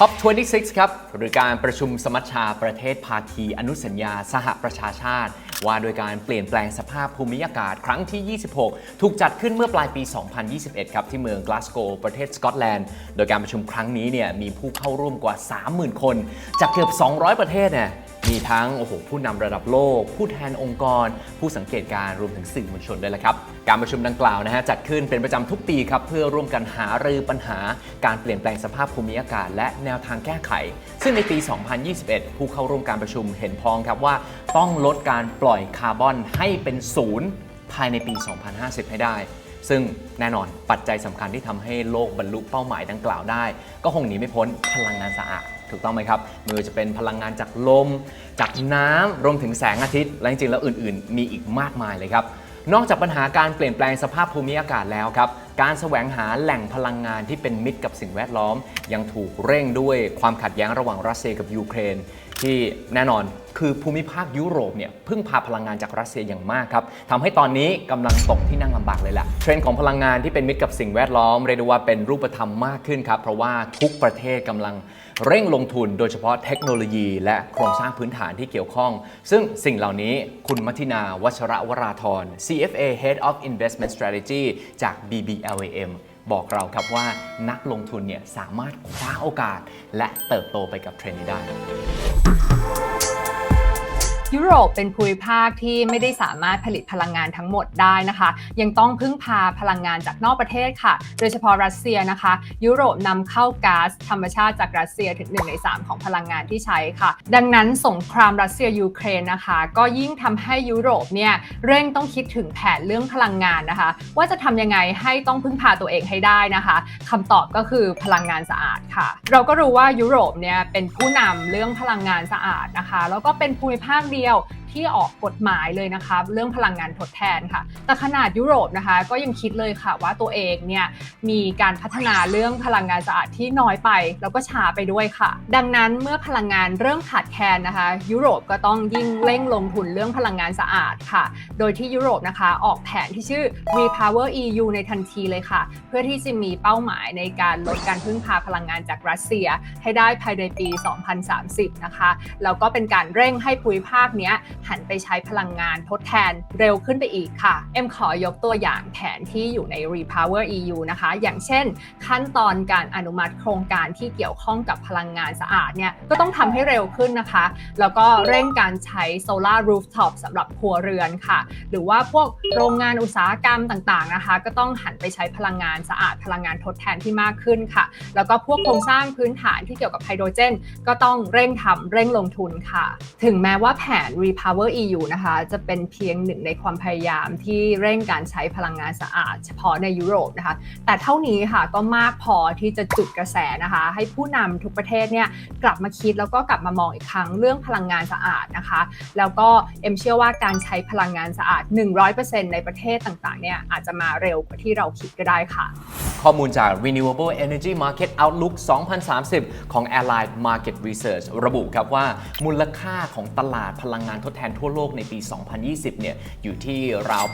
COP26 ครับหรือการประชุมสมัชชาประเทศภาคีอนุสัญญาสหประชาชาติ ว่าโดยการเปลี่ยนแปลงสภาพภูมิอากาศครั้งที่ 26 ถูกจัดขึ้นเมื่อปลายปี 2021 ครับ ที่เมืองกลาสโกว์ประเทศสกอตแลนด์ โดยการประชุมครั้งนี้เนี่ยมีผู้เข้าร่วมกว่า 30,000 คน จากเกือบ 200 ประเทศเนี่ย มีทั้งโอ้โหผู้นำระดับโลก ผู้แทนองค์กร ผู้สังเกตการณ์รวมถึงสื่อมวลชนด้วยละครับ การประชุมดังกล่าวนะฮะจัดขึ้นเป็นประจำทุกปีครับเพื่อร่วมกันหารือปัญหา การเปลี่ยนแปลงสภาพภูมิอากาศ และแนวทางแก้ไข ซึ่งในปี 2021 ผู้เข้าร่วมการประชุมเห็นพ้องครับว่า ต้องลดการปล่อยคาร์บอนให้เป็นศูนย์ภายในปี 2050 ให้ได้ซึ่งแน่นอนปัจจัยสำคัญที่ทำให้โลกบรรลุเป้าหมายดังกล่าวได้ ก็คงหนีไม่พ้นพลังงานสะอาด ถูกต้องไหมครับไม่ว่าจะเป็นพลังงานจากลม จากน้ำรวมถึงแสงอาทิตย์ และจริงๆแล้วอื่นๆ มีอีกมากมายเลยครับ นอกจากปัญหาการเปลี่ยนแปลงสภาพภูมิอากาศแล้วครับ การแสวงหาแหล่งพลังงานที่เป็นมิตรกับสิ่งแวดล้อม ยังถูกเร่งด้วยความขัดแย้งระหว่างรัสเซียกับยูเครน ที่แน่นอนคือภูมิภาคยุโรปเนี่ยพึ่งพาพลังงานจากรัสเซียอย่างมากครับทำให้ตอนนี้กำลังตกที่นั่งลำบากเลยแหละเทรนด์ของพลังงานที่เป็นมิตรกับสิ่งแวดล้อมเรียกได้ว่าเป็นรูปธรรมมากขึ้นครับเพราะว่าทุกประเทศกำลัง เร่งลงทุนโดยเฉพาะเทคโนโลยีและโครงสร้างพื้นฐานที่เกี่ยวข้อง ซึ่งสิ่งเหล่านี้คุณมัทินาวัชระวราธร CFA Head of Investment Strategy จาก BBLAM บอกเราครับว่านักลงทุนเนี่ยสามารถคว้าโอกาส และเติบโตไปกับเทรนด์นี้ได้ ยุโรปเป็นภูมิภาคที่ไม่ได้สามารถผลิตพลังงานทั้งหมดได้นะคะ ยังต้องพึ่งพาพลังงานจากนอกประเทศค่ะ โดยเฉพาะรัสเซียนะคะ ยุโรปนำเข้าก๊าซธรรมชาติจากรัสเซียถึง 1 ใน 3 ของพลังงานที่ใช้ค่ะ ดังนั้นสงครามรัสเซียยูเครนนะคะ ก็ยิ่งทำให้ยุโรปเนี่ยเร่งต้องคิดถึงแผนเรื่องพลังงานนะคะ ว่าจะทำยังไงให้ต้องพึ่งพาตัวเองให้ได้นะคะคำตอบก็คือพลังงานสะอาดค่ะ เราก็รู้ว่ายุโรปเนี่ยเป็นผู้นำเรื่องพลังงานสะอาดนะคะ แล้วก็เป็นภูมิภาคเดีียว ที่ออกกฎหมายเลยนะคะเรื่องพลังงานทดแทนค่ะ แต่ขนาดยุโรปนะคะก็ยังคิดเลยค่ะว่าตัวเองเนี่ยมีการพัฒนาเรื่องพลังงานสะอาดที่น้อยไป แล้วก็ช้าไปด้วยค่ะ ดังนั้นเมื่อพลังงานเริ่มขาดแคลนนะคะ ยุโรปก็ต้องยิ่งเร่งลงทุนเรื่องพลังงานสะอาดค่ะ โดยที่ยุโรปนะคะออกแผนที่ชื่อ Repower EU ในทันทีเลยค่ะ เพื่อที่จะมีเป้าหมายในการลดการพึ่งพาพลังงานจากรัสเซีย ให้ได้ภายในปี 2030 นะคะ แล้วก็เป็นการเร่งให้ภูมิภาคเนี้ยหันไปใช้พลังงานทดแทนเร็วขึ้นไปอีกค่ะ เอ็มขอยกตัวอย่างแผนที่อยู่ใน Repower EU นะคะ อย่างเช่น ขั้นตอนการอนุมัติโครงการที่เกี่ยวข้องกับพลังงานสะอาดเนี่ยก็ต้องทำให้เร็วขึ้นนะคะ แล้วก็เร่งการใช้ Solar Rooftop สำหรับครัวเรือนค่ะ หรือว่าพวกโรงงานอุตสาหกรรมต่างๆนะคะ ก็ต้องหันไปใช้พลังงานสะอาดพลังงานทดแทนที่มากขึ้นค่ะ แล้วก็พวกโครงสร้างพื้นฐานที่เกี่ยวกับไฮโดรเจน ก็ต้องเร่งทำเร่งลงทุนค่ะ ถึงแม้ว่าแผน Repower EU นะคะจะเป็นเพียงหนึ่งในความพยายามที่เร่งการใช้พลังงานสะอาด เฉพาะในยุโรปนะคะ แต่เท่านี้ค่ะก็มากพอที่จะจุดกระแสนะคะ ให้ผู้นำทุกประเทศเนี่ยกลับมาคิดแล้วก็กลับมามองอีกครั้งเรื่องพลังงานสะอาดนะคะ แล้วก็เอ็มเชื่อว่าการใช้พลังงานสะอาด 100%ในประเทศต่างๆเนี่ยอาจจะมาเร็วกว่าที่เราคิดก็ได้ค่ะ ข้อมูลจาก Renewable Energy Market Outlook 2030 ของ Allied Market Research ระบุครับว่ามูลค่าของตลาดพลังงานทดแทนทั่วโลกในปี 2020 เนี่ยอยู่ที่ราว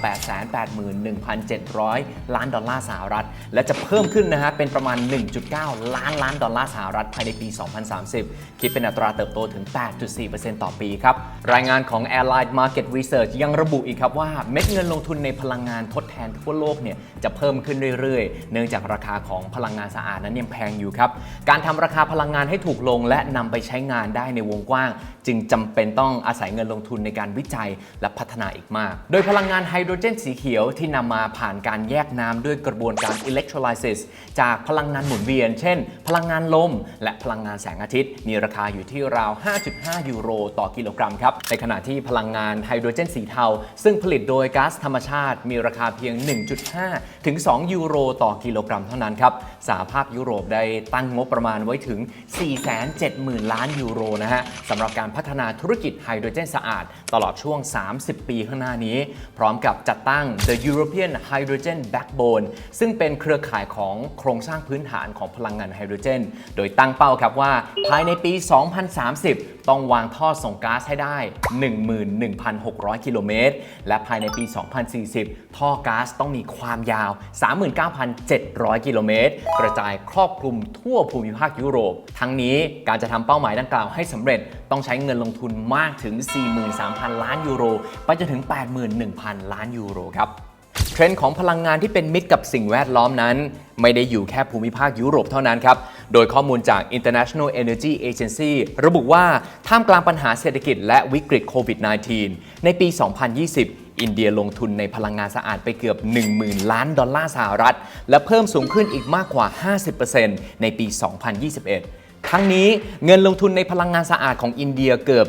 881,700 ล้านดอลลาร์สหรัฐ และจะเพิ่มขึ้นนะฮะเป็นประมาณ 1.9 ล้านล้านดอลลาร์สหรัฐภายในปี 2030 คิดเป็นอัตราเติบโตถึง 8.4%ต่อปีครับ รายงานของ Allied Market Research ยังระบุอีกครับว่าเม็ดเงินลงทุนในพลังงานทดแทนทั่วโลกเนี่ยจะเพิ่มขึ้นเรื่อยๆ เนื่องจากราคาของพลังงานสะอาดนั้นยังแพงอยู่ครับ การทำราคาพลังงานให้ถูกลง และนำไปใช้งานได้ในวงกว้าง จึงจำเป็นต้องอาศัยเงินลงทุนในการวิจัยและพัฒนาอีกมาก โดยพลังงานไฮโดรเจนสีเขียวที่นำมาผ่านการแยกน้ำด้วยกระบวนการ electrolysis จากพลังงานหมุนเวียน เช่น พลังงานลม และพลังงานแสงอาทิตย์ มีราคาอยู่ที่ราว 5.5 ยูโร ต่อกิโลกรัมครับ ในขณะที่พลังงานไฮโดรเจนสีเทา ซึ่งผลิตโดยก๊าซธรรมชาติ มีราคาเพียง 1.5 ถึง 2 ยูโร ต่อกิโลกรัมเท่านั้นครับสหภาพยุโรปได้ตั้งงบประมาณไว้ถึง 470,000 ล้านยูโรนะฮะสำหรับการพัฒนาธุรกิจไฮโดรเจนสะอาดตลอดช่วง 30 ปีข้างหน้านี้ พร้อมกับจัดตั้ง The European Hydrogen Backbone ซึ่งเป็นเครือข่ายของโครงสร้างพื้นฐานของพลังงานไฮโดรเจน โดยตั้งเป้าครับว่าภายในปี 2030 ต้องวางท่อส่งก๊าซให้ได้ 11,600 กิโลเมตร และภายในปี 2040 ท่อก๊าซต้องมีความยาว 39,700 กิโลเมตร กระจายครอบคลุมทั่วภูมิภาคยุโรป ทั้งนี้การจะทำเป้าหมายดังกล่าวให้สำเร็จต้องใช้เงินลงทุนมากถึง 43,000 ล้านยูโร ไปจนถึง 81,000 ล้านยูโรครับเทรนด์ของพลังงานที่เป็นมิตรกับสิ่งแวดล้อมนั้น ไม่ได้อยู่แค่ภูมิภาคยุโรปเท่านั้นครับ โดยข้อมูลจาก International Energy Agency ระบุว่าท่ามกลางปัญหาเศรษฐกิจและวิกฤตโควิด -19 ในปี 2020อินเดียลงทุนในพลังงานสะอาดไปเกือบ 10,000 ล้านดอลลาร์สหรัฐ และเพิ่มสูงขึ้นอีกมากกว่า 50%ในปี 2021 ทั้งนี้เงินลงทุนในพลังงานสะอาดของอินเดียเกือบ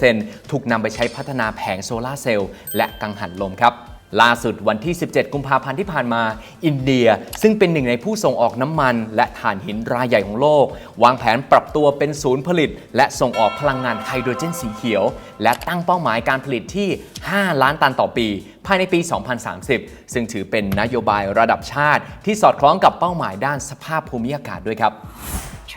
70%ถูกนำไปใช้พัฒนาแผงโซลาร์เซลล์และกังหันลมครับ ล่าสุดวันที่ 17 กุมภาพันธ์ที่ผ่านมา อินเดีย ซึ่งเป็นหนึ่งในผู้ส่งออกน้ำมัน และถ่านหินรายใหญ่ของโลก วางแผนปรับตัวเป็นศูนย์ผลิต และส่งออกพลังงานไฮโดรเจนสีเขียว และตั้งเป้าหมายการผลิตที่ 5 ล้านตันต่อปี ภายในปี 2030 ซึ่งถือเป็นนโยบายระดับชาติที่สอดคล้องกับเป้าหมายด้านสภาพภูมิอากาศด้วยครับ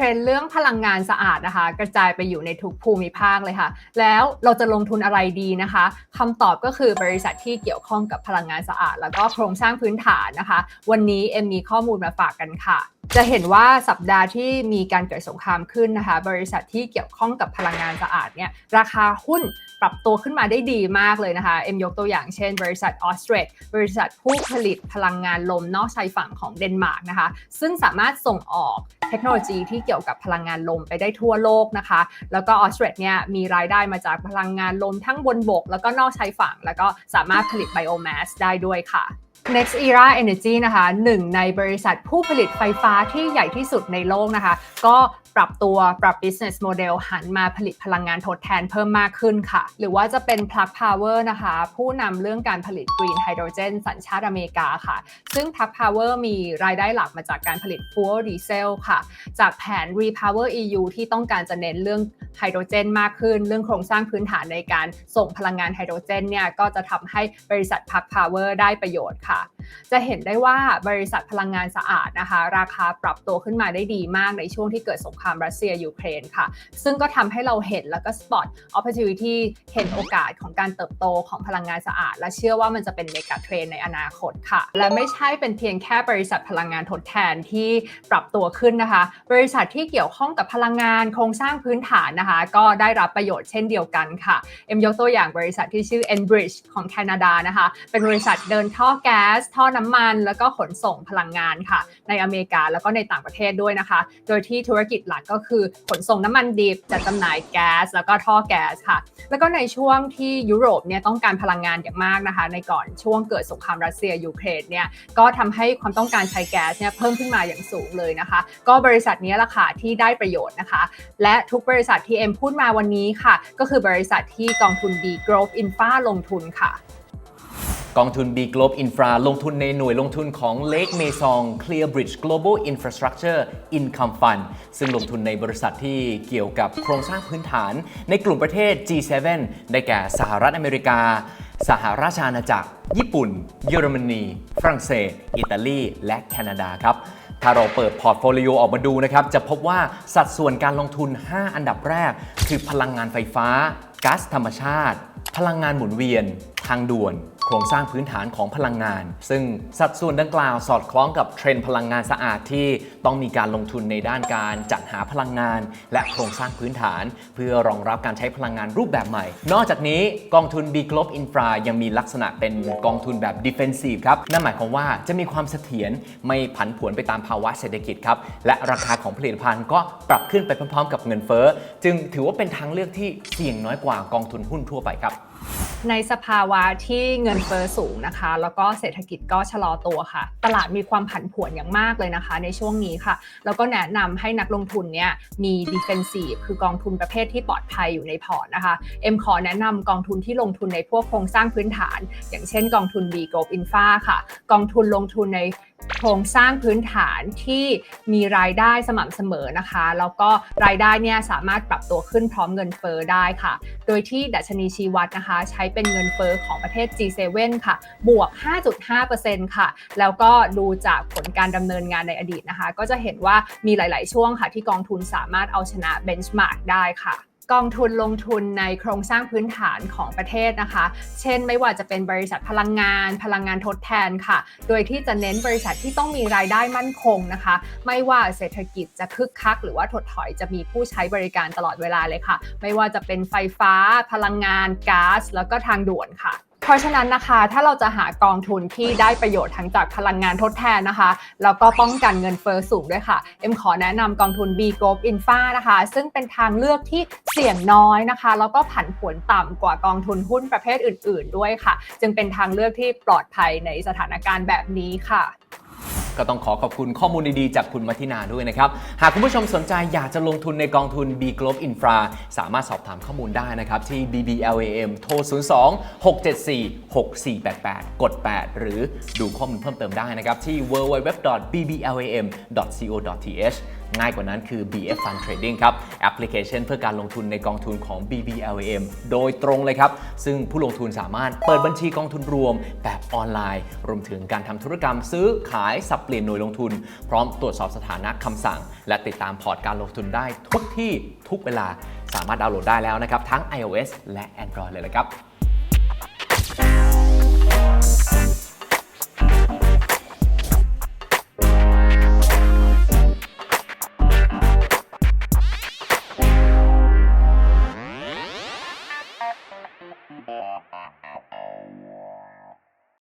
รนด์เรื่องพลังงานสะอาดนะคะ กระจายไปอยู่ในทุกภูมิภาคเลยค่ะ แล้วเราจะลงทุนอะไรดีนะคะคำตอบก็คือบริษัทที่เกี่ยวข้องกับพลังงานสะอาด แล้วก็โครงสร้างพื้นฐานนะคะ วันนี้เอ็มมีข้อมูลมาฝากกันค่ะ จะเห็นว่าสัปดาห์ที่มีการเกิดสงครามขึ้นนะคะ บริษัทที่เกี่ยวข้องกับพลังงานสะอาดเนี่ยราคาหุ้นปรับตัวขึ้นมาได้ดีมากเลยนะคะ เอ็มยกตัวอย่างเช่น บริษัทออสเตรดบริษัทผู้ผลิตพลังงานลมนอกชายฝั่งของเดนมาร์กนะคะ ซึ่งสามารถส่งออกเทคโนโลยีที่เกี่ยวกับพลังงานลมไปได้ทั่วโลกนะคะ แล้วก็ออสเตรดเนี่ยมีรายได้มาจากพลังงานลมทั้งบนบก แล้วก็นอกชายฝั่ง แล้วก็สามารถผลิตไบโอแมสได้ด้วยค่ะ Next Era Energy นะคะหนึ่งในบริษัทผู้ผลิตไฟฟ้าที่ใหญ่ที่สุดในโลกนะคะ ก็ ปรับตัวปรับ business model หันมาผลิตพลังงานทดแทนเพิ่มมากขึ้นค่ะ หรือว่าจะเป็น Plug Power นะคะ ผู้นำเรื่องการผลิต Green Hydrogen สัญชาติอเมริกาค่ะ ซึ่ง Plug Power มีรายได้หลักมาจากการผลิต Fuel Diesel ค่ะ จากแผน Repower EU ที่ต้องการจะเน้นเรื่องไฮโดรเจนมากขึ้น เรื่องโครงสร้างพื้นฐานในการส่งพลังงานไฮโดรเจนเนี่ยก็จะทำให้บริษัท Plug Power ได้ประโยชน์ค่ะ จะเห็นได้ว่าบริษัทพลังงานสะอาดนะคะ ราคาปรับตัวขึ้นมาได้ดีมากในช่วงที่เกิดสงครามรัสเซียยูเครนค่ะ ซึ่งก็ทำให้เราเห็นแล้วก็ spot opportunity เห็นโอกาสของการเติบโตของพลังงานสะอาด และเชื่อว่ามันจะเป็นเมกะเทรนในอนาคตค่ะ และไม่ใช่เป็นเพียงแค่บริษัทพลังงานทดแทนที่ปรับตัวขึ้นนะคะ บริษัทที่เกี่ยวข้องกับพลังงานโครงสร้างพื้นฐานนะคะ ก็ได้รับประโยชน์เช่นเดียวกันค่ะ เอ็มยกตัวอย่างบริษัทที่ชื่อ Enbridge ของแคนาดานะคะ เป็นบริษัทเดินท่อแก๊สทท่อน้ำมัน แล้วก็ขนส่งพลังงานค่ะ ในอเมริกาแล้วก็ในต่างประเทศด้วยนะคะ โดยที่ธุรกิจหลักก็คือขนส่งน้ำมันดิบจัดจำหน่ายแก๊สแล้วก็ท่อแก๊สค่ะ แล้วก็ในช่วงที่ยุโรปเนี่ยต้องการพลังงานอย่างมากนะคะ ในก่อนช่วงเกิดสงครามรัสเซียยูเครนเนี่ยก็ทำให้ความต้องการใช้แก๊สเนี่ยเพิ่มขึ้นมาอย่างสูงเลยนะคะ ก็บริษัทนี้แหละค่ะที่ได้ประโยชน์นะคะ และทุกบริษัทที่เอ็มพูดมาวันนี้ค่ะ ก็คือบริษัทที่กองทุน B Growth Infra ลงทุนค่ะ กองทุน B Globe Infra ลงทุนในหน่วยลงทุนของ Lake Mason Clearbridge Global Infrastructure Income Fund ซึ่งลงทุนในบริษัทที่เกี่ยวกับโครงสร้างพื้นฐาน ในกลุ่มประเทศ G7 ได้แก่สหรัฐอเมริกา สหราชอาณาจักร ญี่ปุ่น เยอรมนี ฝรั่งเศส อิตาลี และแคนาดาครับถ้าเราเปิดพอร์ตโฟลิโอออกมาดูนะครับ จะพบว่าสัดส่วนการลงทุน 5 อันดับแรก คือพลังงานไฟฟ้าก๊าซธรรมชาติ พลังงานหมุนเวียน ทางด่วน โครงสร้างพื้นฐานของพลังงาน ซึ่งสัดส่วนดังกล่าวสอดคล้องกับเทรนด์พลังงานสะอาดที่ต้องมีการลงทุนในด้านการจัดหาพลังงาน และโครงสร้างพื้นฐาน เพื่อรองรับการใช้พลังงานรูปแบบใหม่ นอกจากนี้กองทุน B Globe Infra ยังมีลักษณะเป็นกองทุนแบบ defensive ครับ นั่นหมายความว่าจะมีความเสถียรไม่ผันผวนไปตามภาวะเศรษฐกิจครับ และราคาของผลิตภัณฑ์ก็ปรับขึ้นไปพร้อมๆ กับเงินเฟ้อ จึงถือว่าเป็นทางเลือกที่เสี่ยงน้อยกว่ากองทุนหุ้นทั่วไปครับ ในสภาวะที่เงินเฟ้อสูงนะคะ แล้วก็เศรษฐกิจก็ชะลอตัวค่ะ ตลาดมีความผันผวนอย่างมากเลยนะคะ ในช่วงนี้ค่ะ แล้วก็แนะนำให้นักลงทุนเนี่ยมี defensive คือกองทุนประเภทที่ปลอดภัยอยู่ในพอร์ตนะคะเอ็มขอแนะนำกองทุนที่ลงทุนในพวกโครงสร้างพื้นฐาน อย่างเช่นกองทุน B Globe Infra ค่ะ กองทุนลงทุนใน โครงสร้างพื้นฐานที่มีรายได้สม่ำเสมอนะคะ แล้วก็รายได้เนี่ยสามารถปรับตัวขึ้นพร้อมเงินเฟ้อได้ค่ะ โดยที่ดัชนีชีวัดนะคะ ใช้เป็นเงินเฟ้อของประเทศ G7 ค่ะ บวก 5.5%ค่ะ แล้วก็ดูจากผลการดำเนินงานในอดีตนะคะ ก็จะเห็นว่ามีหลาย ๆ ช่วงค่ะ ที่กองทุนสามารถเอาชนะเบนช์มาร์กได้ค่ะ กองทุนลงทุนในโครงสร้างพื้นฐานของประเทศนะคะ เช่น ไม่ว่าจะเป็นบริษัทพลังงาน พลังงานทดแทนค่ะ โดยที่จะเน้นบริษัทที่ต้องมีรายได้มั่นคงนะคะ ไม่ว่าเศรษฐกิจจะคึกคัก หรือว่าถดถอยจะมีผู้ใช้บริการตลอดเวลาเลยค่ะ ไม่ว่าจะเป็นไฟฟ้า พลังงานก๊าซแล้วก็ทางด่วนค่ะ ราะฉะนั้นนะคะ ถ้าเราจะหากองทุนที่ได้ประโยชน์ทั้งจากพลังงานทดแทนนะคะแล้วก็ป้องกันเงินเฟอ้อสูงด้วยค่ะ เอ็มขอแนะนำกองทุน B Group Infra นะคะ ซึ่งเป็นทางเลือกที่เสี่ยงน้อยนะคะ แล้วก็ผันผวนต่ำกว่ากองทุนหุ้นประเภทอื่น ๆ ด้วยค่ะ จึงเป็นทางเลือกที่ปลอดภัยในสถานการณ์แบบนี้ค่ะ ก็ต้องขอขอบคุณข้อมูลดีๆ จากคุณมัทินาด้วยนะครับ หากคุณผู้ชมสนใจอยากจะลงทุนในกองทุน B Globe Infra สามารถสอบถามข้อมูลได้นะครับ ที่ BBLAM โทร 02 674 6488 กด 8 หรือดูข้อมูลเพิ่มเติมได้นะครับ ที่ www.bblam.co.th ง่ายกว่านั้นคือ BF Fund Trading ครับแอปพลิเคชันเพื่อการลงทุนในกองทุนของ BBLAM โดยตรงเลยครับ ซึ่งผู้ลงทุนสามารถเปิดบัญชีกองทุนรวมแบบออนไลน์ รวมถึงการทำธุรกรรมซื้อขายสับเปลี่ยนหน่วยลงทุน พร้อมตรวจสอบสถานะคำสั่ง และติดตามพอร์ตการลงทุนได้ทุกที่ทุกเวลาสามารถดาวน์โหลดได้แล้วนะครับ ทั้ง iOS และ Android เลยละครับ